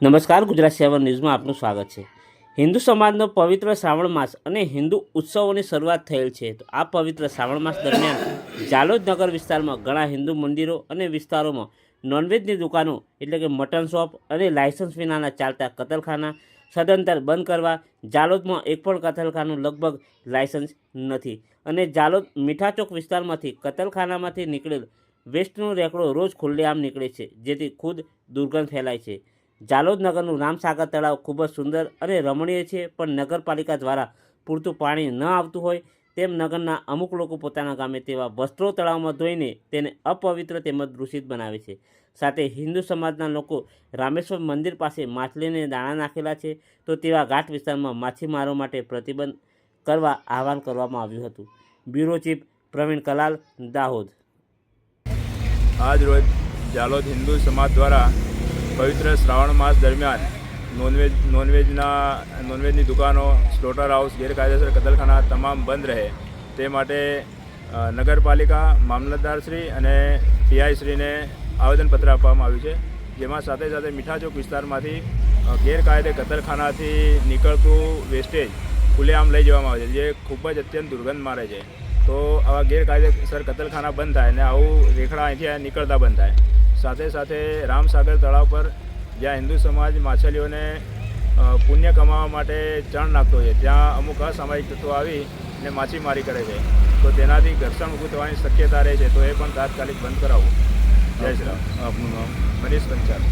નમસ્કાર, ગુજરાત સેવન ન્યૂઝમાં આપનું સ્વાગત છે. હિન્દુ સમાજનો પવિત્ર શ્રાવણ માસ અને હિન્દુ ઉત્સવોની શરૂઆત થયેલ છે. તો આ પવિત્ર શ્રાવણ માસ દરમિયાન જાલોદ નગર વિસ્તારમાં ઘણા હિન્દુ મંદિરો અને વિસ્તારોમાં નોનવેજની દુકાનો, એટલે કે મટન શોપ અને લાયસન્સ વિનાના ચાલતા કતલખાના સદંતર બંધ કરવા જાલોદમાં એક પણ કતલખાનું લગભગ લાયસન્સ નથી. અને જાલોદ મીઠાચોક વિસ્તારમાંથી કતલખાનામાંથી નીકળેલ વેસ્ટનો રેકડો રોજ ખુલ્લેઆમ નીકળે છે, જેથી ખુદ દુર્ગંધ ફેલાય છે. જાલોદ નગરનું રામસાગર તળાવ ખૂબ જ સુંદર અને રમણીય છે, પણ નગરપાલિકા દ્વારા પૂરતું પાણી ન આવતું હોય તેમ નગરના અમુક લોકો પોતાના ગામે તેવા વસ્ત્રો તળાવમાં ધોઈને તેને અપવિત્ર તેમજ દૂષિત બનાવે છે. સાથે હિન્દુ સમાજના લોકો રામેશ્વર મંદિર પાસે માછલીને દાણા નાખેલા છે, તો તેવા ઘાટ વિસ્તારમાં માછીમારો માટે પ્રતિબંધ કરવા આહવાન કરવામાં આવ્યું હતું. Bureau chief Pravin Kalal Dahod. આજ રોજ જાલોદ હિન્દુ સમાજ દ્વારા પવિત્ર શ્રાવણ માસ દરમિયાન નોનવેજ, નોનવેજના, નોનવેજની દુકાનો સ્લોટર હાઉસ ગેરકાયદેસર કતલખાના તમામ બંધ રહે. તે માટે નગરપાલિકા મામલતદારશ્રી અને પીઆઈશ્રીને આવેદનપત્ર આપવામાં આવ્યું છે, જેમાં સાથે સાથે મીઠાચોક વિસ્તારમાંથી ગેરકાયદે કતલખાનાથી નીકળતું વેસ્ટેજ ખુલ્લેઆમ લઈ જવામાં આવે છે, જે ખૂબ જ અત્યંત દુર્ગંધ મારે છે. તો આવા ગેરકાયદેસર કતલખાના બંધ થાય અને આવું રેખડા અહીંથી નીકળતા બંધ થાય. સાથે સાથે રામસાગર તળાવ પર જ્યાં હિન્દુ સમાજ માછલીઓને પુણ્ય કમાવા માટે ચણ નાખતો છે ત્યાં અમુક અસામાજિક તત્વો આવી ને માછીમારી કરે છે. તો તેનાથી ઘર્ષણ ઊભું થવાની શક્યતા રહે છે તો એ પણ તાત્કાલિક બંધ કરાવવું. જય શ્રી રામ. આપનું નામ? મનીષ પંચાલ.